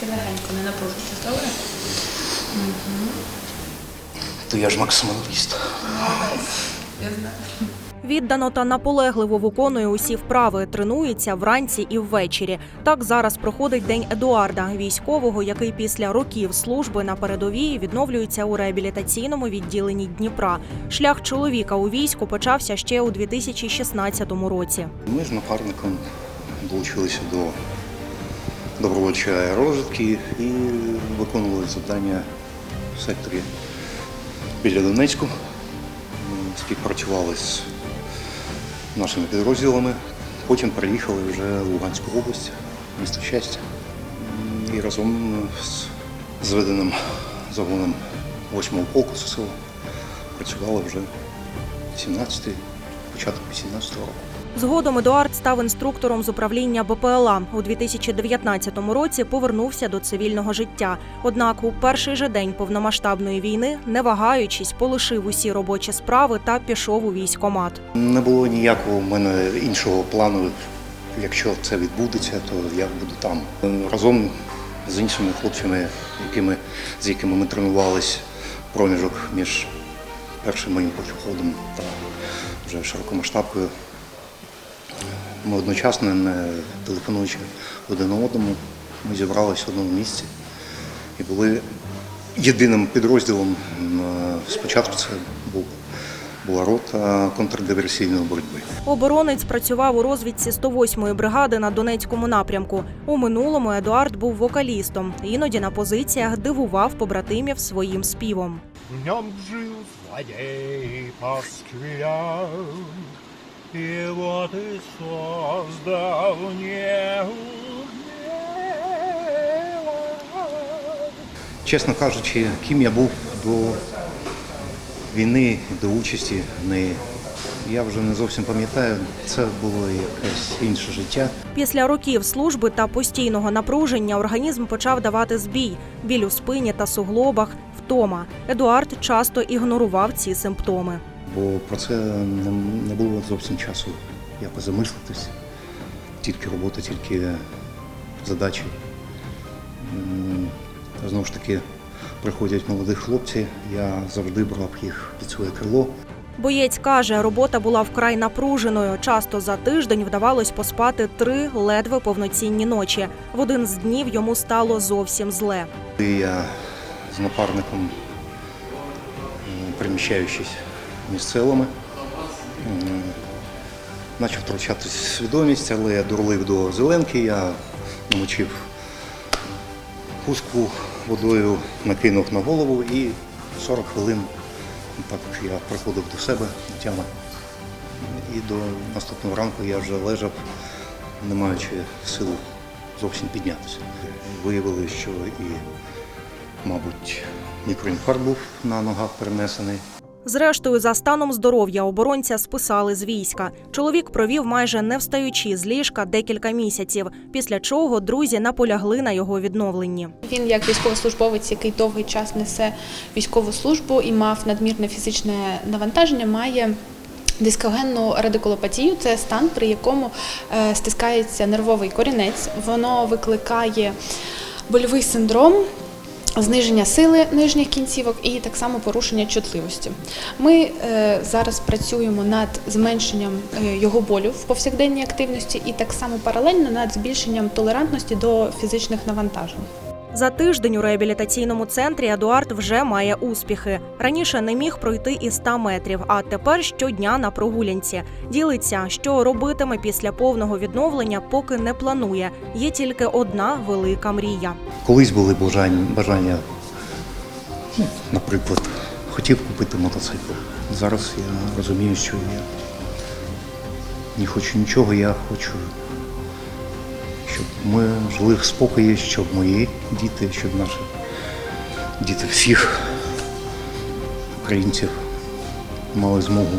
Тільки легенько, не напружуйтесь, добре? То я ж максималіст. Я знаю. Віддано та наполегливо виконує усі вправи, тренується вранці і ввечері. Так зараз проходить день Едуарда, військового, який після років служби на передовій відновлюється у реабілітаційному відділенні Дніпра. Шлях чоловіка у війську почався ще у 2016 році. Ми з напарником долучилися до добровольчої аеророзвідки і виконували завдання в секторі біля Донецьку. Співпрацювали з нашими підрозділами. Потім переїхали вже в Луганську область, місто щастя. І разом з зведеним загоном 8-го полку ССО працювали вже 17-й, початок 18-го року. Згодом Едуард став інструктором з управління БПЛА. У 2019 році повернувся до цивільного життя. Однак у перший же день повномасштабної війни, не вагаючись, полишив усі робочі справи та пішов у військкомат. Не було ніякого в мене іншого плану. Якщо це відбудеться, то я буду там. Разом з іншими хлопцями, якими, з якими ми тренувались проміжок між першим моїм походом та вже широкомасштабкою. Ми одночасно, не телефонуючи один одному, ми зібралися в одному місці і були єдиним підрозділом. Спочатку це був, була рота контрдиверсійної боротьби. Оборонець працював у розвідці 108-ї бригади на Донецькому напрямку. У минулому Едуард був вокалістом. Іноді на позиціях дивував побратимів своїм співом. В нем жил злодей пострелял, И вот и создал неумело. Чесно кажучи, ким я був до війни, до участі в неї, я вже не зовсім пам'ятаю. Це було якесь інше життя. Після років служби та постійного напруження організм почав давати збій, біль у спині та суглобах, втома. Едуард часто ігнорував ці симптоми. Бо про це не, було зовсім часу якось замислитись. Тільки робота, тільки задачі. Знову ж таки, приходять молоді хлопці, я завжди брав їх під своє крило. Боєць каже, робота була вкрай напруженою. Часто за тиждень вдавалось поспати три ледве повноцінні ночі. В один з днів йому стало зовсім зле. Я з напарником, м, переміщаючись між почав втрачати свідомість, але я дурлив до зеленки, я намочив хустку водою, накинув на голову і 40 хвилин так я приходив до себе до тями. І до наступного ранку я вже лежав, не маючи сил зовсім піднятися. Виявили, що і, мабуть, мікроінфаркт був на ногах перенесений. Зрештою, за станом здоров'я оборонця списали з війська. Чоловік провів майже не встаючи з ліжка декілька місяців, після чого друзі наполягли на його відновленні. Він як військовослужбовець, який довгий час несе військову службу і мав надмірне фізичне навантаження, має дискогенну радикулопатію. Це стан, при якому е, стискається нервовий корінець. Воно викликає больовий синдром. Зниження сили нижніх кінцівок і так само порушення чутливості. Ми е, зараз працюємо над зменшенням е, його болю в повсякденній активності і так само паралельно над збільшенням толерантності до фізичних навантажень. За тиждень у реабілітаційному центрі Едуард вже має успіхи. Раніше не міг пройти і 100 метрів, а тепер щодня на прогулянці. Ділиться, що робитиме після повного відновлення, поки не планує. Є тільки одна велика мрія. Колись були бажання, бажання наприклад, хотів купити мотоцикл. Зараз я розумію, що я не хочу нічого, я хочу, щоб ми жили в спокої, щоб мої діти, щоб наші діти всіх українців мали змогу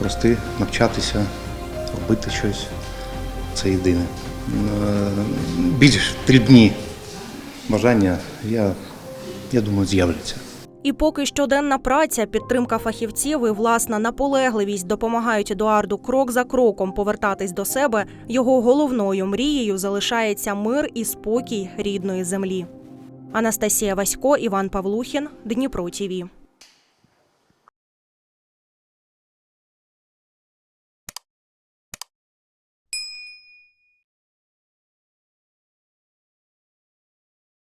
рости, навчатися, робити щось. Це єдине. Е, Більш дрібні бажання, я, я думаю, з'являться. І поки щоденна праця, підтримка фахівців і власна наполегливість допомагають Едуарду крок за кроком повертатись до себе, його головною мрією залишається мир і спокій рідної землі. Анастасія Васько, Іван Павлухін, Дніпро ТІВІ.